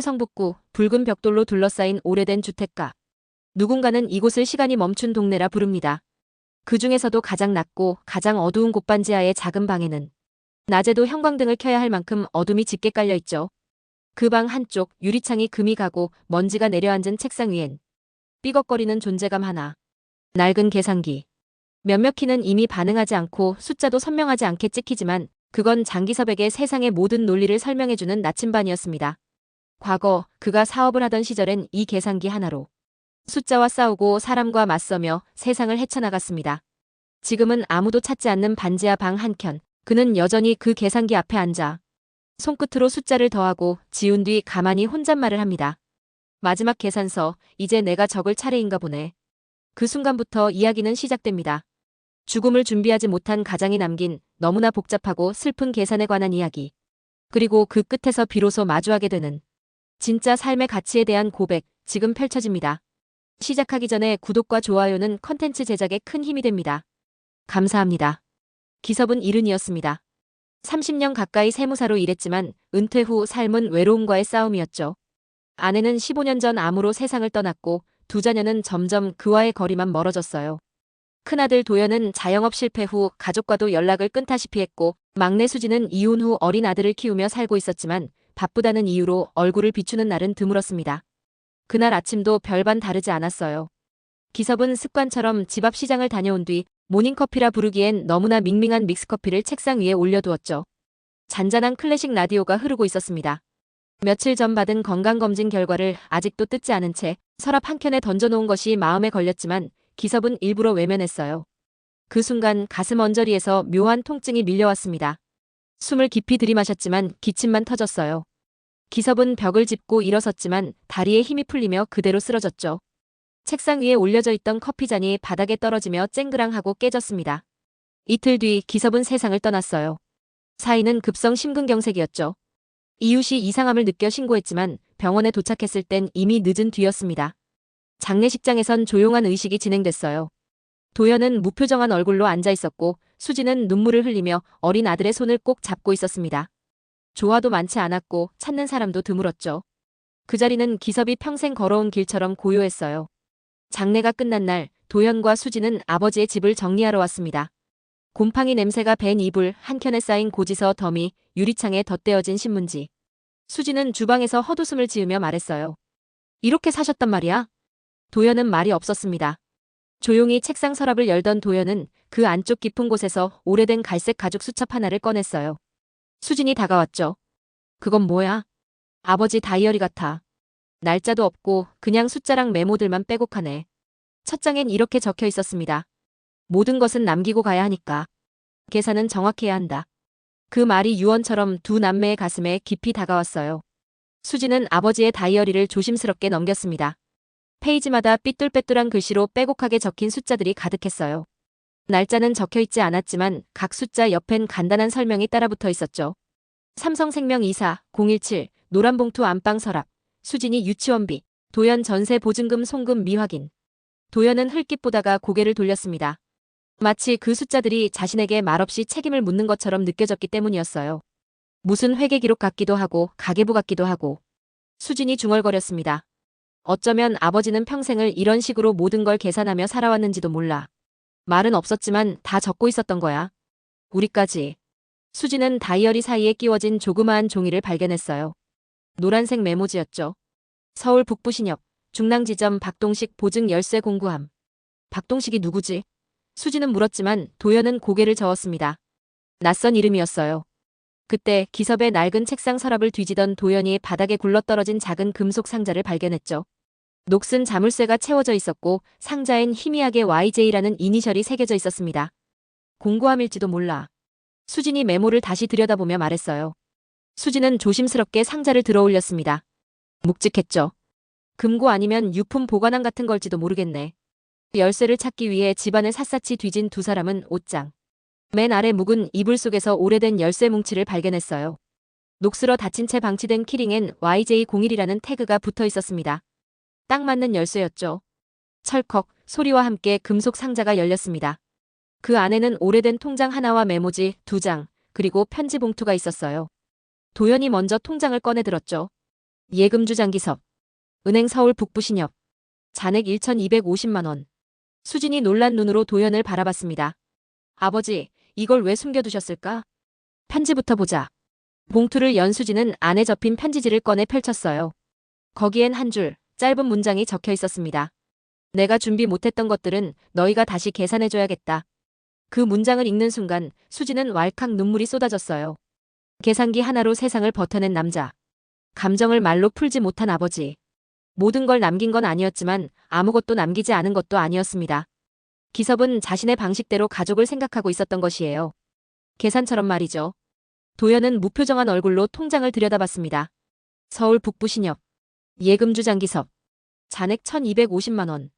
성북구 붉은 벽돌로 둘러싸인 오래된 주택가. 누군가는 이곳을 시간이 멈춘 동네라 부릅니다. 그 중에서도 가장 낮고 가장 어두운 곳반지하의 작은 방에는 낮에도 형광등을 켜야 할 만큼 어둠이 짙게 깔려 있죠. 그 방 한쪽 유리창이 금이 가고 먼지가 내려앉은 책상 위엔 삐걱거리는 존재감 하나. 낡은 계산기. 몇몇 키는 이미 반응하지 않고 숫자도 선명하지 않게 찍히지만 그건 장기섭에게 세상의 모든 논리를 설명해주는 나침반이었습니다. 과거 그가 사업을 하던 시절엔 이 계산기 하나로 숫자와 싸우고 사람과 맞서며 세상을 헤쳐나갔습니다. 지금은 아무도 찾지 않는 반지하 방 한켠, 그는 여전히 그 계산기 앞에 앉아 손끝으로 숫자를 더하고 지운 뒤 가만히 혼잣말을 합니다. 마지막 계산서, 이제 내가 적을 차례인가 보네. 그 순간부터 이야기는 시작됩니다. 죽음을 준비하지 못한 가장이 남긴 너무나 복잡하고 슬픈 계산에 관한 이야기. 그리고 그 끝에서 비로소 마주하게 되는 진짜 삶의 가치에 대한 고백, 지금 펼쳐집니다. 시작하기 전에 구독과 좋아요는 컨텐츠 제작에 큰 힘이 됩니다. 감사합니다. 기섭은 이른이었습니다. 30년 가까이 세무사로 일했지만 은퇴 후 삶은 외로움과의 싸움이었죠. 아내는 15년 전 암으로 세상을 떠났고 두 자녀는 점점 그와의 거리만 멀어졌어요. 큰아들 도연은 자영업 실패 후 가족과도 연락을 끊다시피 했고 막내 수지는 이혼 후 어린 아들을 키우며 살고 있었지만 바쁘다는 이유로 얼굴을 비추는 날은 드물었습니다. 그날 아침도 별반 다르지 않았어요. 기섭은 습관처럼 집 앞 시장을 다녀온 뒤 모닝커피라 부르기엔 너무나 밍밍한 믹스커피를 책상 위에 올려두었죠. 잔잔한 클래식 라디오가 흐르고 있었습니다. 며칠 전 받은 건강검진 결과를 아직도 뜯지 않은 채 서랍 한켠에 던져놓은 것이 마음에 걸렸지만 기섭은 일부러 외면했어요. 그 순간 가슴 언저리에서 묘한 통증이 밀려왔습니다. 숨을 깊이 들이마셨지만 기침만 터졌어요. 기섭은 벽을 짚고 일어섰지만 다리에 힘이 풀리며 그대로 쓰러졌죠. 책상 위에 올려져 있던 커피잔이 바닥에 떨어지며 쨍그랑하고 깨졌습니다. 이틀 뒤 기섭은 세상을 떠났어요. 사인은 급성 심근경색이었죠. 이웃이 이상함을 느껴 신고했지만 병원에 도착했을 땐 이미 늦은 뒤였습니다. 장례식장에선 조용한 의식이 진행됐어요. 도연은 무표정한 얼굴로 앉아 있었고 수지는 눈물을 흘리며 어린 아들의 손을 꼭 잡고 있었습니다. 조화도 많지 않았고 찾는 사람도 드물었죠. 그 자리는 기섭이 평생 걸어온 길처럼 고요했어요. 장례가 끝난 날 도연과 수지는 아버지의 집을 정리하러 왔습니다. 곰팡이 냄새가 밴 이불, 한켠에 쌓인 고지서 더미, 유리창에 덧대어진 신문지. 수지는 주방에서 헛웃음을 지으며 말했어요. 이렇게 사셨단 말이야? 도연은 말이 없었습니다. 조용히 책상 서랍을 열던 도연은 그 안쪽 깊은 곳에서 오래된 갈색 가죽 수첩 하나를 꺼냈어요. 수진이 다가왔죠. 그건 뭐야? 아버지 다이어리 같아. 날짜도 없고 그냥 숫자랑 메모들만 빼곡하네. 첫 장엔 이렇게 적혀 있었습니다. 모든 것은 남기고 가야 하니까. 계산은 정확해야 한다. 그 말이 유언처럼 두 남매의 가슴에 깊이 다가왔어요. 수지는 아버지의 다이어리를 조심스럽게 넘겼습니다. 페이지마다 삐뚤빼뚤한 글씨로 빼곡하게 적힌 숫자들이 가득했어요. 날짜는 적혀 있지 않았지만 각 숫자 옆엔 간단한 설명이 따라붙어 있었죠. 삼성생명 이사 017 노란봉투 안방 서랍 수진이 유치원비 도연 전세 보증금 송금 미확인 도연은 흘낏 보다가 고개를 돌렸습니다. 마치 그 숫자들이 자신에게 말없이 책임을 묻는 것처럼 느껴졌기 때문이었어요. 무슨 회계 기록 같기도 하고 가계부 같기도 하고 수진이 중얼거렸습니다. 어쩌면 아버지는 평생을 이런 식으로 모든 걸 계산하며 살아왔는지도 몰라. 말은 없었지만 다 적고 있었던 거야. 우리까지. 수지는 다이어리 사이에 끼워진 조그마한 종이를 발견했어요. 노란색 메모지였죠. 서울 북부신협, 중랑지점 박동식 보증 열쇠 공구함. 박동식이 누구지? 수지는 물었지만 도연은 고개를 저었습니다. 낯선 이름이었어요. 그때 기섭의 낡은 책상 서랍을 뒤지던 도연이 바닥에 굴러떨어진 작은 금속 상자를 발견했죠. 녹슨 자물쇠가 채워져 있었고 상자엔 희미하게 YJ라는 이니셜이 새겨져 있었습니다. 공구함일지도 몰라. 수진이 메모를 다시 들여다보며 말했어요. 수진은 조심스럽게 상자를 들어 올렸습니다. 묵직했죠. 금고 아니면 유품 보관함 같은 걸지도 모르겠네. 열쇠를 찾기 위해 집안을 샅샅이 뒤진 두 사람은 옷장. 맨 아래 묵은 이불 속에서 오래된 열쇠 뭉치를 발견했어요. 녹슬어 닫힌 채 방치된 키링엔 YJ01이라는 태그가 붙어 있었습니다. 딱 맞는 열쇠였죠. 철컥 소리와 함께 금속 상자가 열렸습니다. 그 안에는 오래된 통장 하나와 메모지 두 장, 그리고 편지 봉투가 있었어요. 도연이 먼저 통장을 꺼내 들었죠. 예금주 장기섭. 은행 서울 북부신협. 잔액 1,250만 원. 수진이 놀란 눈으로 도연을 바라봤습니다. 아버지, 이걸 왜 숨겨두셨을까? 편지부터 보자. 봉투를 연 수진은 안에 접힌 편지지를 꺼내 펼쳤어요. 거기엔 한 줄, 짧은 문장이 적혀 있었습니다. 내가 준비 못했던 것들은 너희가 다시 계산해줘야겠다. 그 문장을 읽는 순간 수지는 왈칵 눈물이 쏟아졌어요. 계산기 하나로 세상을 버텨낸 남자. 감정을 말로 풀지 못한 아버지. 모든 걸 남긴 건 아니었지만 아무것도 남기지 않은 것도 아니었습니다. 기섭은 자신의 방식대로 가족을 생각하고 있었던 것이에요. 계산처럼 말이죠. 도연은 무표정한 얼굴로 통장을 들여다봤습니다. 서울 북부신협. 예금주 장기섭. 잔액 1250만 원.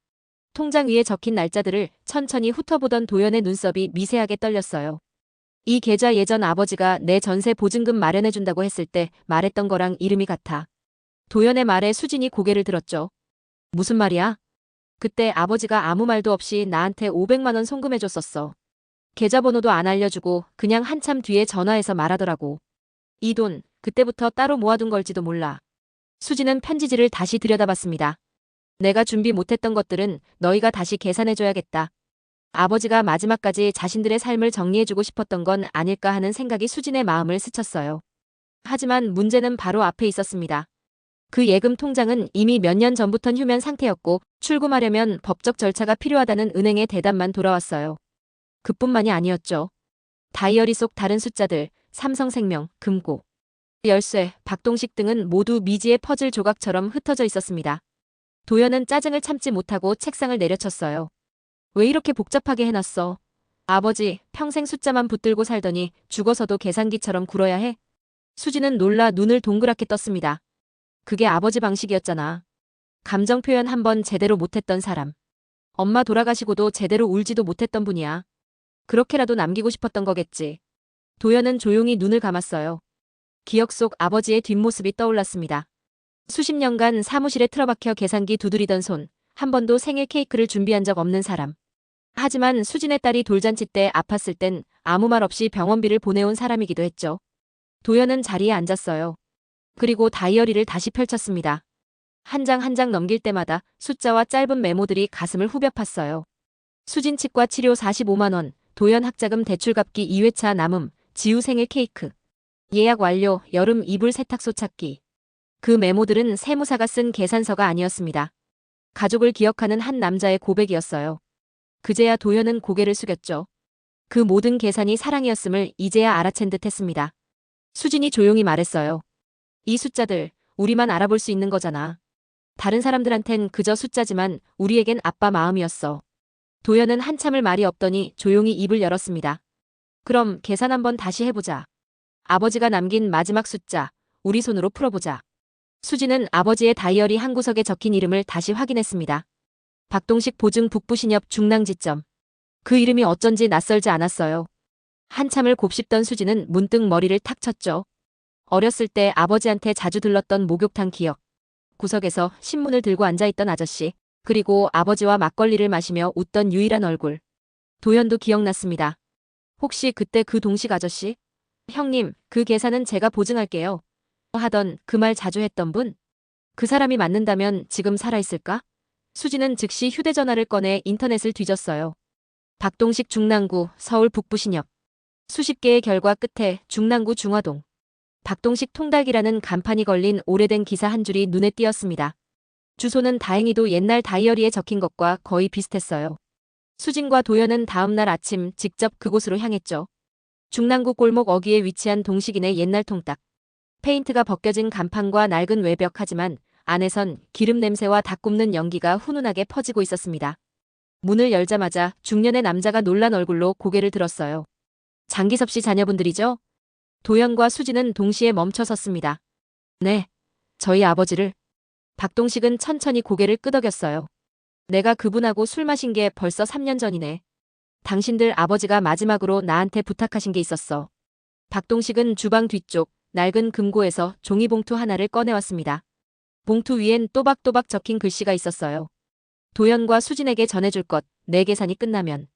통장 위에 적힌 날짜들을 천천히 훑어보던 도연의 눈썹이 미세하게 떨렸어요. 이 계좌 예전 아버지가 내 전세 보증금 마련해준다고 했을 때 말했던 거랑 이름이 같아. 도연의 말에 수진이 고개를 들었죠. 무슨 말이야? 그때 아버지가 아무 말도 없이 나한테 500만 원 송금해줬었어. 계좌번호도 안 알려주고 그냥 한참 뒤에 전화해서 말하더라고. 이 돈, 그때부터 따로 모아둔 걸지도 몰라. 수지는 편지지를 다시 들여다봤습니다. 내가 준비 못했던 것들은 너희가 다시 계산해줘야겠다. 아버지가 마지막까지 자신들의 삶을 정리해주고 싶었던 건 아닐까 하는 생각이 수진의 마음을 스쳤어요. 하지만 문제는 바로 앞에 있었습니다. 그 예금 통장은 이미 몇 년 전부턴 휴면 상태였고 출금하려면 법적 절차가 필요하다는 은행의 대답만 돌아왔어요. 그뿐만이 아니었죠. 다이어리 속 다른 숫자들, 삼성생명, 금고, 열쇠, 박동식 등은 모두 미지의 퍼즐 조각처럼 흩어져 있었습니다. 도연은 짜증을 참지 못하고 책상을 내려쳤어요. 왜 이렇게 복잡하게 해놨어? 아버지, 평생 숫자만 붙들고 살더니 죽어서도 계산기처럼 굴어야 해? 수지는 놀라 눈을 동그랗게 떴습니다. 그게 아버지 방식이었잖아. 감정 표현 한 번 제대로 못했던 사람. 엄마 돌아가시고도 제대로 울지도 못했던 분이야. 그렇게라도 남기고 싶었던 거겠지. 도연은 조용히 눈을 감았어요. 기억 속 아버지의 뒷모습이 떠올랐습니다. 수십 년간 사무실에 틀어박혀 계산기 두드리던 손, 한 번도 생일 케이크를 준비한 적 없는 사람. 하지만 수진의 딸이 돌잔치 때 아팠을 땐 아무 말 없이 병원비를 보내온 사람이기도 했죠. 도연은 자리에 앉았어요. 그리고 다이어리를 다시 펼쳤습니다. 한 장 한장 넘길 때마다 숫자와 짧은 메모들이 가슴을 후벼 팠어요. 수진 치과 치료 45만원, 도연 학자금 대출 갚기 2회차 남음, 지우 생일 케이크. 예약 완료, 여름 이불 세탁소 찾기. 그 메모들은 세무사가 쓴 계산서가 아니었습니다. 가족을 기억하는 한 남자의 고백이었어요. 그제야 도연은 고개를 숙였죠. 그 모든 계산이 사랑이었음을 이제야 알아챈 듯 했습니다. 수진이 조용히 말했어요. 이 숫자들, 우리만 알아볼 수 있는 거잖아. 다른 사람들한텐 그저 숫자지만 우리에겐 아빠 마음이었어. 도연은 한참을 말이 없더니 조용히 입을 열었습니다. 그럼 계산 한번 다시 해보자. 아버지가 남긴 마지막 숫자, 우리 손으로 풀어보자. 수지는 아버지의 다이어리 한 구석에 적힌 이름을 다시 확인했습니다. 박동식 보증 북부신협 중랑지점. 그 이름이 어쩐지 낯설지 않았어요. 한참을 곱씹던 수지는 문득 머리를 탁 쳤죠. 어렸을 때 아버지한테 자주 들렀던 목욕탕 기억. 구석에서 신문을 들고 앉아있던 아저씨. 그리고 아버지와 막걸리를 마시며 웃던 유일한 얼굴. 도연도 기억났습니다. 혹시 그때 그 동식 아저씨? 형님, 그 계산은 제가 보증할게요. 하던 그 말 자주 했던 분? 그 사람이 맞는다면 지금 살아있을까? 수지는 즉시 휴대전화를 꺼내 인터넷을 뒤졌어요. 박동식 중랑구 서울 북부신협. 수십 개의 결과 끝에 중랑구 중화동. 박동식 통닭이라는 간판이 걸린 오래된 기사 한 줄이 눈에 띄었습니다. 주소는 다행히도 옛날 다이어리에 적힌 것과 거의 비슷했어요. 수진과 도연은 다음날 아침 직접 그곳으로 향했죠. 중랑구 골목 어귀에 위치한 동식인의 옛날 통닭. 페인트가 벗겨진 간판과 낡은 외벽 하지만 안에선 기름 냄새와 닭 굽는 연기가 훈훈하게 퍼지고 있었습니다. 문을 열자마자 중년의 남자가 놀란 얼굴로 고개를 들었어요. 장기섭 씨 자녀분들이죠? 도연과 수지는 동시에 멈춰 섰습니다. 네. 저희 아버지를. 박동식은 천천히 고개를 끄덕였어요. 내가 그분하고 술 마신 게 벌써 3년 전이네. 당신들 아버지가 마지막으로 나한테 부탁하신 게 있었어. 박동식은 주방 뒤쪽 낡은 금고에서 종이봉투 하나를 꺼내왔습니다. 봉투 위엔 또박또박 적힌 글씨가 있었어요. 도연과 수진에게 전해줄 것, 내 계산이 끝나면.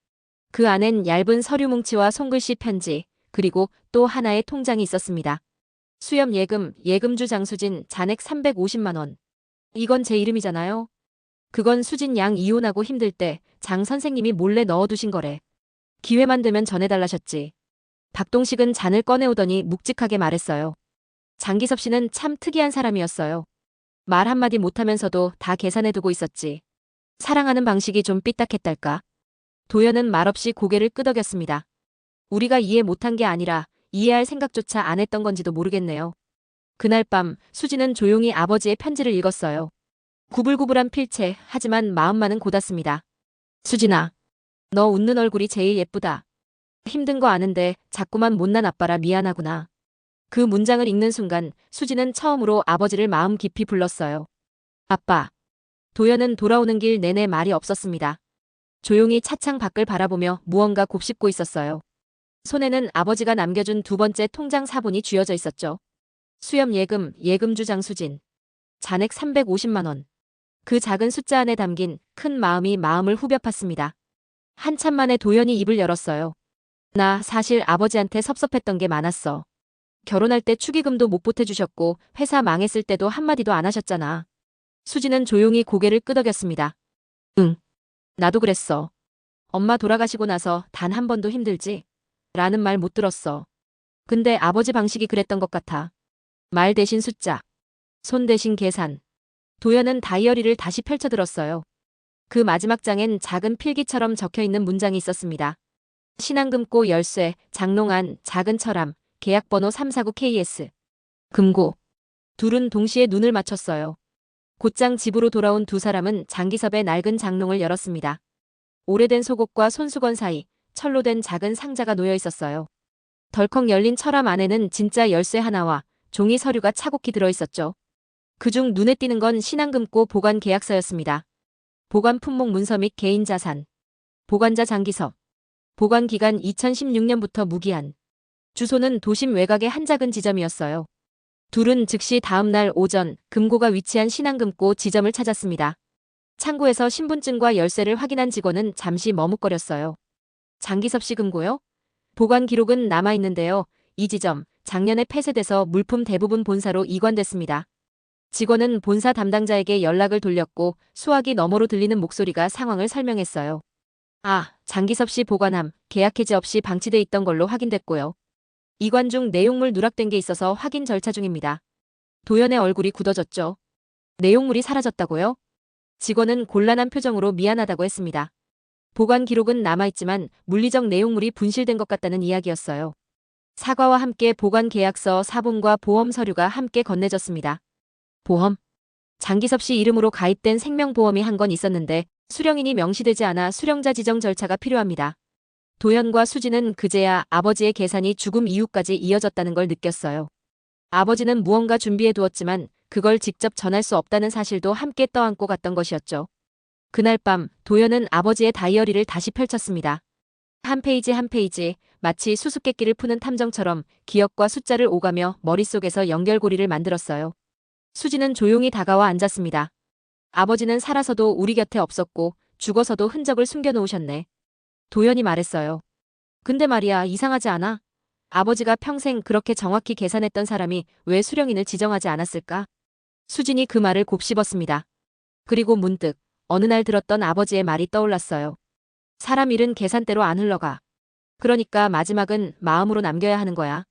그 안엔 얇은 서류 뭉치와 손글씨 편지, 그리고 또 하나의 통장이 있었습니다. 수염 예금, 예금주 장수진, 잔액 350만 원. 이건 제 이름이잖아요. 그건 수진 양 이혼하고 힘들 때 장 선생님이 몰래 넣어두신 거래. 기회만 되면 전해달라셨지. 박동식은 잔을 꺼내오더니 묵직하게 말했어요. 장기섭 씨는 참 특이한 사람이었어요. 말 한마디 못하면서도 다 계산해두고 있었지. 사랑하는 방식이 좀 삐딱했달까? 도연은 말없이 고개를 끄덕였습니다. 우리가 이해 못한 게 아니라 이해할 생각조차 안 했던 건지도 모르겠네요. 그날 밤 수지는 조용히 아버지의 편지를 읽었어요. 구불구불한 필체, 하지만 마음만은 고닫습니다. 수진아, 너 웃는 얼굴이 제일 예쁘다. 힘든 거 아는데 자꾸만 못난 아빠라 미안하구나. 그 문장을 읽는 순간 수지는 처음으로 아버지를 마음 깊이 불렀어요. 아빠. 도연은 돌아오는 길 내내 말이 없었습니다. 조용히 차창 밖을 바라보며 무언가 곱씹고 있었어요. 손에는 아버지가 남겨준 두 번째 통장 사본이 쥐어져 있었죠. 수염 예금, 예금주 장수진. 잔액 350만 원. 그 작은 숫자 안에 담긴 큰 마음이 마음을 후벼 팠습니다. 한참 만에 도연이 입을 열었어요. 나 사실 아버지한테 섭섭했던 게 많았어. 결혼할 때 축의금도 못 보태주셨고 회사 망했을 때도 한마디도 안 하셨잖아. 수지는 조용히 고개를 끄덕였습니다. 응. 나도 그랬어. 엄마 돌아가시고 나서 단 한 번도 힘들지? 라는 말 못 들었어. 근데 아버지 방식이 그랬던 것 같아. 말 대신 숫자. 손 대신 계산. 도연은 다이어리를 다시 펼쳐들었어요. 그 마지막 장엔 작은 필기처럼 적혀 있는 문장이 있었습니다. 신한금고 열쇠, 장롱안, 작은 철암, 계약번호 349KS. 금고. 둘은 동시에 눈을 맞췄어요. 곧장 집으로 돌아온 두 사람은 장기섭의 낡은 장롱을 열었습니다. 오래된 속옷과 손수건 사이 철로 된 작은 상자가 놓여 있었어요. 덜컥 열린 철암 안에는 진짜 열쇠 하나와 종이 서류가 차곡히 들어 있었죠. 그중 눈에 띄는 건 신한금고 보관 계약서였습니다. 보관 품목 문서 및 개인 자산. 보관자 장기섭. 보관 기간 2016년부터 무기한. 주소는 도심 외곽의 한 작은 지점이었어요. 둘은 즉시 다음 날 오전 금고가 위치한 신한금고 지점을 찾았습니다. 창고에서 신분증과 열쇠를 확인한 직원은 잠시 머뭇거렸어요. 장기섭 씨 금고요? 보관 기록은 남아있는데요. 이 지점, 작년에 폐쇄돼서 물품 대부분 본사로 이관됐습니다. 직원은 본사 담당자에게 연락을 돌렸고 수화기 너머로 들리는 목소리가 상황을 설명했어요. 아, 장기섭 씨 보관함, 계약 해지 없이 방치돼 있던 걸로 확인됐고요. 이관 중 내용물 누락된 게 있어서 확인 절차 중입니다. 도연의 얼굴이 굳어졌죠. 내용물이 사라졌다고요? 직원은 곤란한 표정으로 미안하다고 했습니다. 보관 기록은 남아있지만 물리적 내용물이 분실된 것 같다는 이야기였어요. 사과와 함께 보관 계약서 사본과 보험 서류가 함께 건네졌습니다. 보험? 장기섭 씨 이름으로 가입된 생명보험이 한 건 있었는데 수령인이 명시되지 않아 수령자 지정 절차가 필요합니다. 도연과 수지는 그제야 아버지의 계산이 죽음 이후까지 이어졌다는 걸 느꼈어요. 아버지는 무언가 준비해 두었지만 그걸 직접 전할 수 없다는 사실도 함께 떠안고 갔던 것이었죠. 그날 밤 도연은 아버지의 다이어리를 다시 펼쳤습니다. 한 페이지 한 페이지 마치 수수께끼를 푸는 탐정처럼 기억과 숫자를 오가며 머릿속에서 연결고리를 만들었어요. 수지는 조용히 다가와 앉았습니다. 아버지는 살아서도 우리 곁에 없었고 죽어서도 흔적을 숨겨놓으셨네. 도연이 말했어요. 근데 말이야 이상하지 않아? 아버지가 평생 그렇게 정확히 계산했던 사람이 왜 수령인을 지정하지 않았을까? 수진이 그 말을 곱씹었습니다. 그리고 문득 어느 날 들었던 아버지의 말이 떠올랐어요. 사람 일은 계산대로 안 흘러가. 그러니까 마지막은 마음으로 남겨야 하는 거야.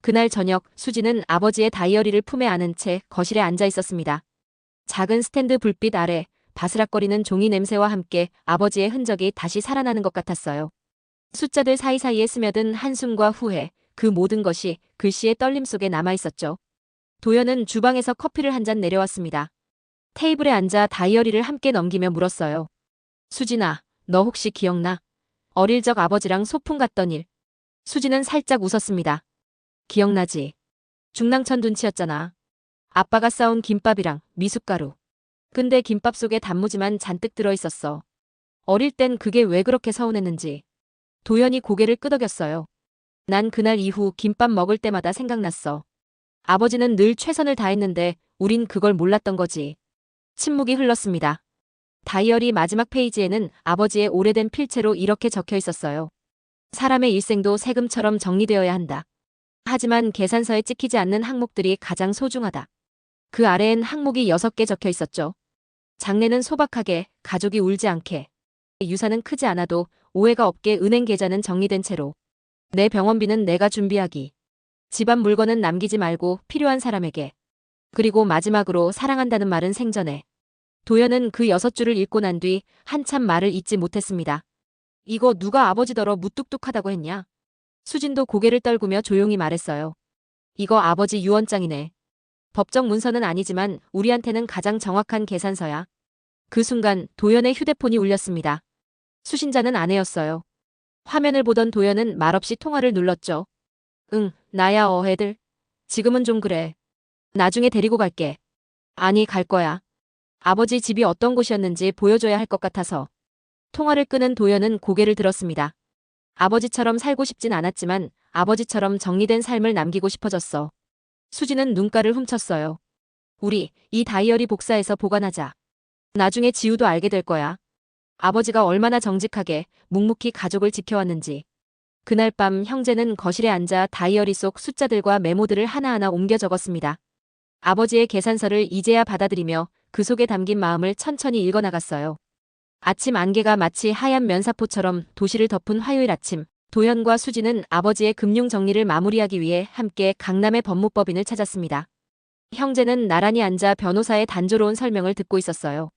그날 저녁 수지는 아버지의 다이어리를 품에 안은 채 거실에 앉아 있었습니다. 작은 스탠드 불빛 아래 바스락거리는 종이 냄새와 함께 아버지의 흔적이 다시 살아나는 것 같았어요. 숫자들 사이사이에 스며든 한숨과 후회, 그 모든 것이 글씨의 떨림 속에 남아 있었죠. 도연은 주방에서 커피를 한 잔 내려왔습니다. 테이블에 앉아 다이어리를 함께 넘기며 물었어요. 수진아, 너 혹시 기억나? 어릴 적 아버지랑 소풍 갔던 일. 수지는 살짝 웃었습니다. 기억나지? 중랑천 둔치였잖아. 아빠가 싸온 김밥이랑 미숫가루. 근데 김밥 속에 단무지만 잔뜩 들어있었어. 어릴 땐 그게 왜 그렇게 서운했는지. 도연이 고개를 끄덕였어요. 난 그날 이후 김밥 먹을 때마다 생각났어. 아버지는 늘 최선을 다했는데 우린 그걸 몰랐던 거지. 침묵이 흘렀습니다. 다이어리 마지막 페이지에는 아버지의 오래된 필체로 이렇게 적혀 있었어요. 사람의 일생도 세금처럼 정리되어야 한다. 하지만 계산서에 찍히지 않는 항목들이 가장 소중하다. 그 아래엔 항목이 6개 적혀 있었죠. 장례는 소박하게, 가족이 울지 않게. 유산은 크지 않아도 오해가 없게 은행 계좌는 정리된 채로. 내 병원비는 내가 준비하기. 집안 물건은 남기지 말고 필요한 사람에게. 그리고 마지막으로 사랑한다는 말은 생전에. 도연은 그 여섯 줄을 읽고 난 뒤 한참 말을 잇지 못했습니다. 이거 누가 아버지더러 무뚝뚝하다고 했냐? 수진도 고개를 떨구며 조용히 말했어요. 이거 아버지 유언장이네. 법적 문서는 아니지만 우리한테는 가장 정확한 계산서야. 그 순간 도연의 휴대폰이 울렸습니다. 수신자는 아내였어요. 화면을 보던 도연은 말없이 통화를 눌렀죠. 응, 나야 어 애들. 지금은 좀 그래. 나중에 데리고 갈게. 아니, 갈 거야. 아버지 집이 어떤 곳이었는지 보여줘야 할 것 같아서. 통화를 끄는 도연은 고개를 들었습니다. 아버지처럼 살고 싶진 않았지만 아버지처럼 정리된 삶을 남기고 싶어졌어. 수지는 눈가를 훔쳤어요. 우리 이 다이어리 복사해서 보관하자. 나중에 지우도 알게 될 거야. 아버지가 얼마나 정직하게 묵묵히 가족을 지켜왔는지. 그날 밤 형제는 거실에 앉아 다이어리 속 숫자들과 메모들을 하나하나 옮겨 적었습니다. 아버지의 계산서를 이제야 받아들이며 그 속에 담긴 마음을 천천히 읽어나갔어요. 아침 안개가 마치 하얀 면사포처럼 도시를 덮은 화요일 아침, 도현과 수지는 아버지의 금융 정리를 마무리하기 위해 함께 강남의 법무법인을 찾았습니다. 형제는 나란히 앉아 변호사의 단조로운 설명을 듣고 있었어요.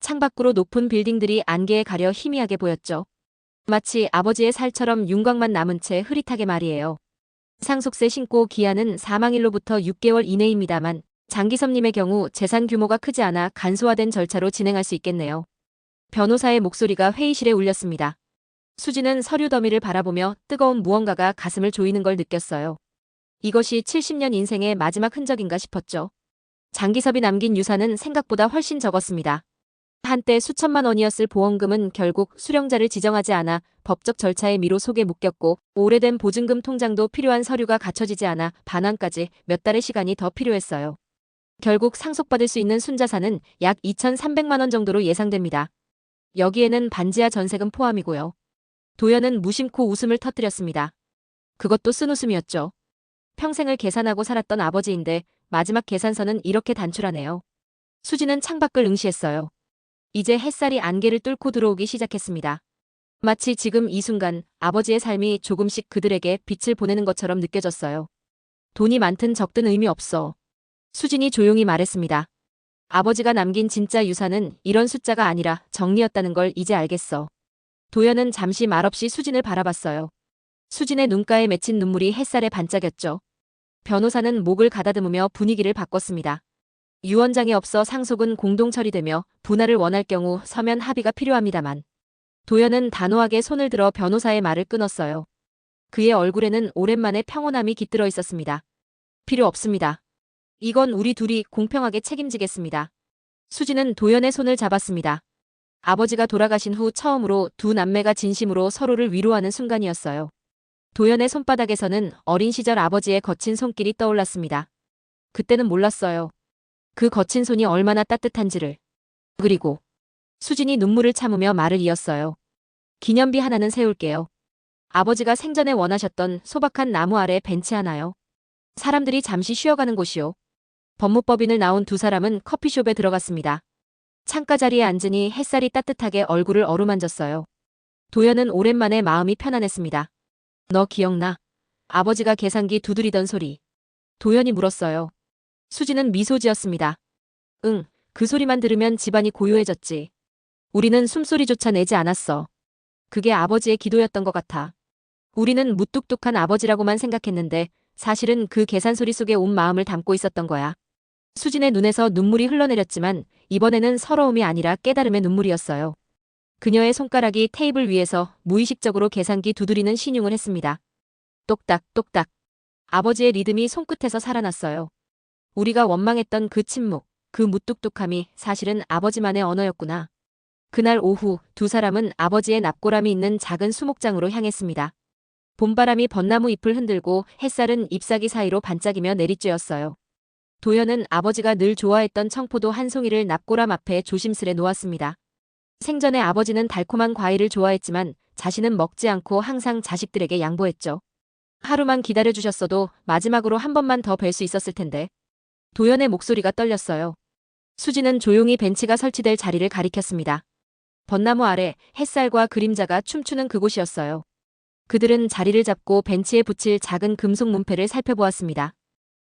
창밖으로 높은 빌딩들이 안개에 가려 희미하게 보였죠. 마치 아버지의 살처럼 윤곽만 남은 채 흐릿하게 말이에요. 상속세 신고 기한은 사망일로부터 6개월 이내입니다만 장기섭님의 경우 재산 규모가 크지 않아 간소화된 절차로 진행할 수 있겠네요. 변호사의 목소리가 회의실에 울렸습니다. 수지는 서류 더미를 바라보며 뜨거운 무언가가 가슴을 조이는 걸 느꼈어요. 이것이 70년 인생의 마지막 흔적인가 싶었죠. 장기섭이 남긴 유산은 생각보다 훨씬 적었습니다. 한때 수천만 원이었을 보험금은 결국 수령자를 지정하지 않아 법적 절차의 미로 속에 묶였고 오래된 보증금 통장도 필요한 서류가 갖춰지지 않아 반환까지 몇 달의 시간이 더 필요했어요. 결국 상속받을 수 있는 순자산은 약 2,300만 원 정도로 예상됩니다. 여기에는 반지하 전세금 포함이고요. 도연은 무심코 웃음을 터뜨렸습니다. 그것도 쓴 웃음이었죠. 평생을 계산하고 살았던 아버지인데 마지막 계산서는 이렇게 단출하네요. 수지는 창밖을 응시했어요. 이제 햇살이 안개를 뚫고 들어오기 시작했습니다. 마치 지금 이 순간 아버지의 삶이 조금씩 그들에게 빛을 보내는 것처럼 느껴졌어요. 돈이 많든 적든 의미 없어. 수진이 조용히 말했습니다. 아버지가 남긴 진짜 유산은 이런 숫자가 아니라 정리였다는 걸 이제 알겠어. 도연은 잠시 말없이 수진을 바라봤어요. 수진의 눈가에 맺힌 눈물이 햇살에 반짝였죠. 변호사는 목을 가다듬으며 분위기를 바꿨습니다. 유언장이 없어 상속은 공동 처리되며 분할을 원할 경우 서면 합의가 필요합니다만. 도연은 단호하게 손을 들어 변호사의 말을 끊었어요. 그의 얼굴에는 오랜만에 평온함이 깃들어 있었습니다. 필요 없습니다. 이건 우리 둘이 공평하게 책임지겠습니다. 수지는 도연의 손을 잡았습니다. 아버지가 돌아가신 후 처음으로 두 남매가 진심으로 서로를 위로하는 순간이었어요. 도연의 손바닥에서는 어린 시절 아버지의 거친 손길이 떠올랐습니다. 그때는 몰랐어요. 그 거친 손이 얼마나 따뜻한지를. 그리고 수진이 눈물을 참으며 말을 이었어요. 기념비 하나는 세울게요. 아버지가 생전에 원하셨던 소박한 나무 아래 벤치 하나요. 사람들이 잠시 쉬어가는 곳이요. 법무법인을 나온 두 사람은 커피숍에 들어갔습니다. 창가 자리에 앉으니 햇살이 따뜻하게 얼굴을 어루만졌어요. 도연은 오랜만에 마음이 편안했습니다. 너 기억나? 아버지가 계산기 두드리던 소리. 도연이 물었어요. 수지는 미소 지었습니다. 응, 그 소리만 들으면 집안이 고요해졌지. 우리는 숨소리조차 내지 않았어. 그게 아버지의 기도였던 것 같아. 우리는 무뚝뚝한 아버지라고만 생각했는데 사실은 그 계산 소리 속에 온 마음을 담고 있었던 거야. 수진의 눈에서 눈물이 흘러내렸지만 이번에는 서러움이 아니라 깨달음의 눈물이었어요. 그녀의 손가락이 테이블 위에서 무의식적으로 계산기 두드리는 신용을 했습니다. 똑딱 똑딱. 아버지의 리듬이 손끝에서 살아났어요. 우리가 원망했던 그 침묵, 그 무뚝뚝함이 사실은 아버지만의 언어였구나. 그날 오후 두 사람은 아버지의 납골함이 있는 작은 수목장으로 향했습니다. 봄바람이 벚나무 잎을 흔들고 햇살은 잎사귀 사이로 반짝이며 내리쬐었어요. 도연은 아버지가 늘 좋아했던 청포도 한 송이를 납골함 앞에 조심스레 놓았습니다. 생전에 아버지는 달콤한 과일을 좋아했지만 자신은 먹지 않고 항상 자식들에게 양보했죠. 하루만 기다려주셨어도 마지막으로 한 번만 더 뵐 수 있었을 텐데. 도연의 목소리가 떨렸어요. 수지는 조용히 벤치가 설치될 자리를 가리켰습니다. 벚나무 아래 햇살과 그림자가 춤추는 그곳이었어요. 그들은 자리를 잡고 벤치에 붙일 작은 금속 문패를 살펴보았습니다.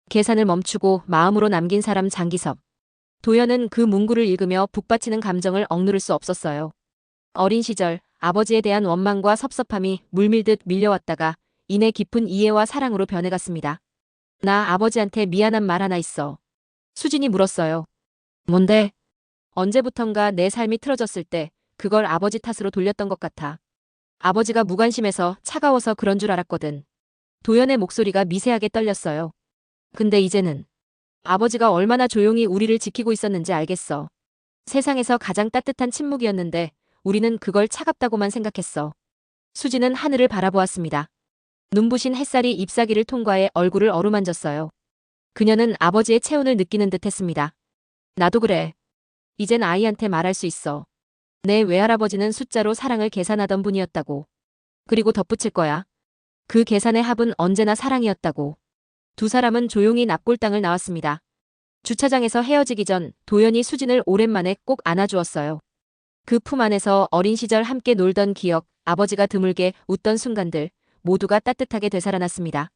계산을 멈추고 마음으로 남긴 사람 장기섭. 도연은 그 문구를 읽으며 북받치는 감정을 억누를 수 없었어요. 어린 시절 아버지에 대한 원망과 섭섭함이 물밀듯 밀려왔다가 이내 깊은 이해와 사랑으로 변해갔습니다. 나 아버지한테 미안한 말 하나 있어. 수진이 물었어요. 뭔데? 언제부턴가 내 삶이 틀어졌을 때 그걸 아버지 탓으로 돌렸던 것 같아. 아버지가 무관심해서 차가워서 그런 줄 알았거든. 도연의 목소리가 미세하게 떨렸어요. 근데 이제는 아버지가 얼마나 조용히 우리를 지키고 있었는지 알겠어. 세상에서 가장 따뜻한 침묵이었는데 우리는 그걸 차갑다고만 생각했어. 수지는 하늘을 바라보았습니다. 눈부신 햇살이 잎사귀를 통과해 얼굴을 어루만졌어요. 그녀는 아버지의 체온을 느끼는 듯 했습니다. 나도 그래. 이젠 아이한테 말할 수 있어. 내 외할아버지는 숫자로 사랑을 계산하던 분이었다고. 그리고 덧붙일 거야. 그 계산의 합은 언제나 사랑이었다고. 두 사람은 조용히 납골당을 나왔습니다. 주차장에서 헤어지기 전 도연이 수진을 오랜만에 꼭 안아주었어요. 그 품 안에서 어린 시절 함께 놀던 기억, 아버지가 드물게 웃던 순간들, 모두가 따뜻하게 되살아났습니다.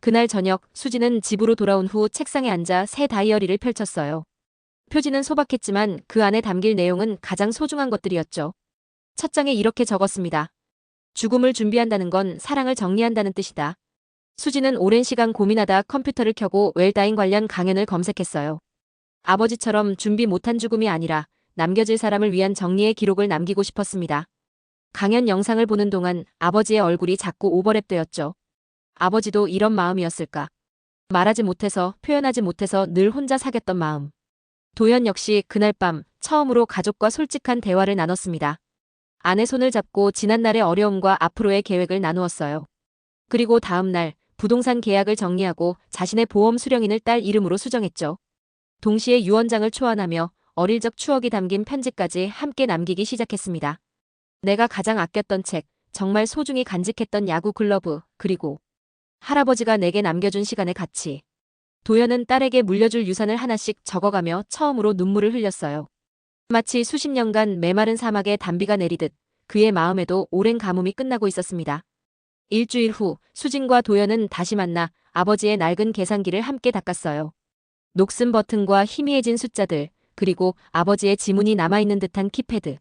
그날 저녁 수진은 집으로 돌아온 후 책상에 앉아 새 다이어리를 펼쳤어요. 표지는 소박했지만 그 안에 담길 내용은 가장 소중한 것들이었죠. 첫 장에 이렇게 적었습니다. 죽음을 준비한다는 건 사랑을 정리한다는 뜻이다. 수지는 오랜 시간 고민하다 컴퓨터를 켜고 웰다잉 관련 강연을 검색했어요. 아버지처럼 준비 못한 죽음이 아니라 남겨질 사람을 위한 정리의 기록을 남기고 싶었습니다. 강연 영상을 보는 동안 아버지의 얼굴이 자꾸 오버랩되었죠. 아버지도 이런 마음이었을까? 말하지 못해서 표현하지 못해서 늘 혼자 사겼던 마음. 도연 역시 그날 밤 처음으로 가족과 솔직한 대화를 나눴습니다. 아내 손을 잡고 지난날의 어려움과 앞으로의 계획을 나누었어요. 그리고 다음 날 부동산 계약을 정리하고 자신의 보험 수령인을 딸 이름으로 수정했죠. 동시에 유언장을 초안하며 어릴 적 추억이 담긴 편지까지 함께 남기기 시작했습니다. 내가 가장 아꼈던 책, 정말 소중히 간직했던 야구 글러브, 그리고 할아버지가 내게 남겨준 시간의 가치. 도연은 딸에게 물려줄 유산을 하나씩 적어가며 처음으로 눈물을 흘렸어요. 마치 수십 년간 메마른 사막에 단비가 내리듯 그의 마음에도 오랜 가뭄이 끝나고 있었습니다. 일주일 후 수진과 도연은 다시 만나 아버지의 낡은 계산기를 함께 닦았어요. 녹슨 버튼과 희미해진 숫자들, 그리고 아버지의 지문이 남아있는 듯한 키패드.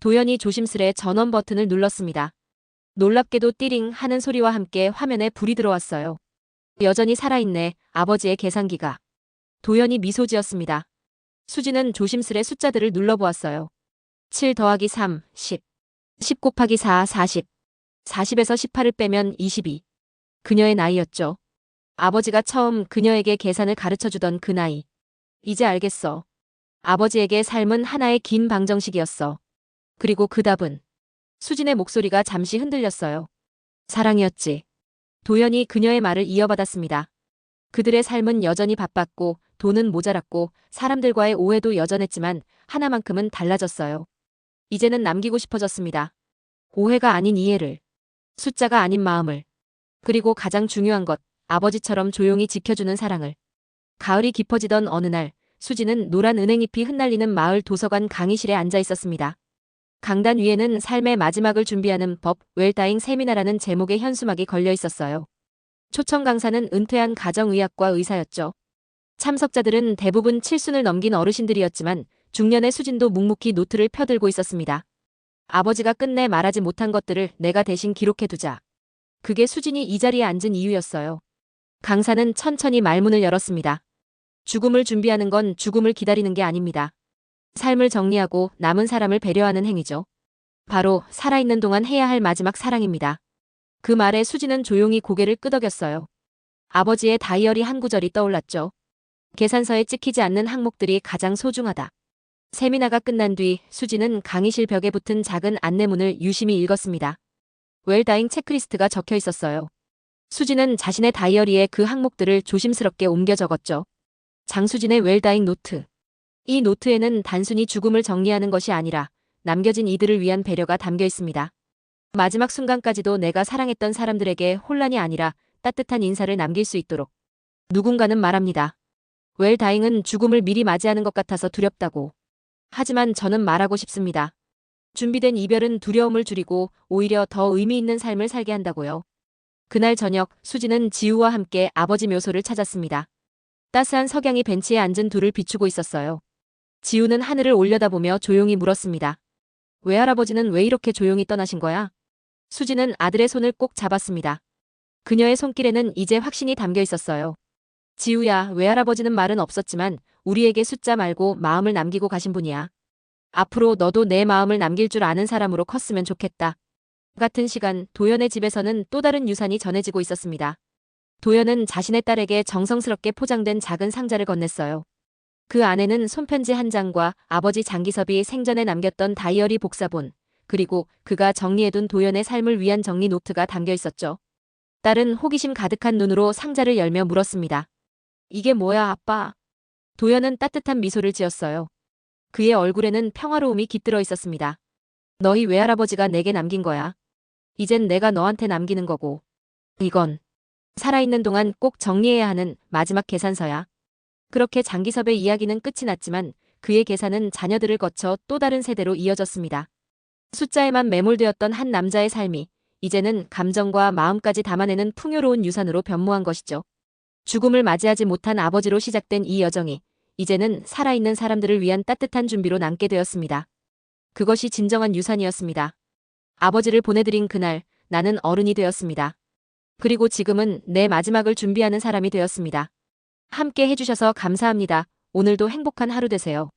도연이 조심스레 전원 버튼을 눌렀습니다. 놀랍게도 띠링 하는 소리와 함께 화면에 불이 들어왔어요. 여전히 살아있네, 아버지의 계산기가. 도연이 미소 지었습니다. 수지는 조심스레 숫자들을 눌러보았어요. 7 더하기 3, 10. 10 곱하기 4, 40. 40에서 18을 빼면 22. 그녀의 나이였죠. 아버지가 처음 그녀에게 계산을 가르쳐 주던 그 나이. 이제 알겠어. 아버지에게 삶은 하나의 긴 방정식이었어. 그리고 그 답은 수진의 목소리가 잠시 흔들렸어요. 사랑이었지. 도연이 그녀의 말을 이어받았습니다. 그들의 삶은 여전히 바빴고 돈은 모자랐고 사람들과의 오해도 여전했지만 하나만큼은 달라졌어요. 이제는 남기고 싶어졌습니다. 오해가 아닌 이해를. 숫자가 아닌 마음을. 그리고 가장 중요한 것, 아버지처럼 조용히 지켜주는 사랑을. 가을이 깊어지던 어느 날, 수지는 노란 은행잎이 흩날리는 마을 도서관 강의실에 앉아 있었습니다. 강단 위에는 삶의 마지막을 준비하는 법, 웰다잉 세미나라는 제목의 현수막이 걸려 있었어요. 초청 강사는 은퇴한 가정의학과 의사였죠. 참석자들은 대부분 칠순을 넘긴 어르신들이었지만 중년의 수진도 묵묵히 노트를 펴들고 있었습니다. 아버지가 끝내 말하지 못한 것들을 내가 대신 기록해두자. 그게 수진이 이 자리에 앉은 이유였어요. 강사는 천천히 말문을 열었습니다. 죽음을 준비하는 건 죽음을 기다리는 게 아닙니다. 삶을 정리하고 남은 사람을 배려하는 행위죠. 바로 살아있는 동안 해야 할 마지막 사랑입니다. 그 말에 수지는 조용히 고개를 끄덕였어요. 아버지의 다이어리 한 구절이 떠올랐죠. 계산서에 찍히지 않는 항목들이 가장 소중하다. 세미나가 끝난 뒤 수지는 강의실 벽에 붙은 작은 안내문을 유심히 읽었습니다. 웰다잉 체크리스트가 적혀 있었어요. 수지는 자신의 다이어리에 그 항목들을 조심스럽게 옮겨 적었죠. 장수진의 웰다잉 노트. 이 노트에는 단순히 죽음을 정리하는 것이 아니라 남겨진 이들을 위한 배려가 담겨 있습니다. 마지막 순간까지도 내가 사랑했던 사람들에게 혼란이 아니라 따뜻한 인사를 남길 수 있도록. 누군가는 말합니다. 웰 다잉은 죽음을 미리 맞이하는 것 같아서 두렵다고. 하지만 저는 말하고 싶습니다. 준비된 이별은 두려움을 줄이고 오히려 더 의미 있는 삶을 살게 한다고요. 그날 저녁 수지는 지우와 함께 아버지 묘소를 찾았습니다. 따스한 석양이 벤치에 앉은 둘을 비추고 있었어요. 지우는 하늘을 올려다보며 조용히 물었습니다. 외할아버지는 왜 이렇게 조용히 떠나신 거야? 수지는 아들의 손을 꼭 잡았습니다. 그녀의 손길에는 이제 확신이 담겨 있었어요. 지우야, 외할아버지는 말은 없었지만 우리에게 숫자 말고 마음을 남기고 가신 분이야. 앞으로 너도 내 마음을 남길 줄 아는 사람으로 컸으면 좋겠다. 같은 시간 도연의 집에서는 또 다른 유산이 전해지고 있었습니다. 도연은 자신의 딸에게 정성스럽게 포장된 작은 상자를 건넸어요. 그 안에는 손편지 한 장과 아버지 장기섭이 생전에 남겼던 다이어리 복사본, 그리고 그가 정리해둔 도연의 삶을 위한 정리 노트가 담겨 있었죠. 딸은 호기심 가득한 눈으로 상자를 열며 물었습니다. 이게 뭐야, 아빠? 도연은 따뜻한 미소를 지었어요. 그의 얼굴에는 평화로움이 깃들어 있었습니다. 너희 외할아버지가 내게 남긴 거야. 이젠 내가 너한테 남기는 거고. 이건 살아있는 동안 꼭 정리해야 하는 마지막 계산서야. 그렇게 장기섭의 이야기는 끝이 났지만 그의 계산은 자녀들을 거쳐 또 다른 세대로 이어졌습니다. 숫자에만 매몰되었던 한 남자의 삶이 이제는 감정과 마음까지 담아내는 풍요로운 유산으로 변모한 것이죠. 죽음을 맞이하지 못한 아버지로 시작된 이 여정이 이제는 살아있는 사람들을 위한 따뜻한 준비로 남게 되었습니다. 그것이 진정한 유산이었습니다. 아버지를 보내드린 그날 나는 어른이 되었습니다. 그리고 지금은 내 마지막을 준비하는 사람이 되었습니다. 함께 해주셔서 감사합니다. 오늘도 행복한 하루 되세요.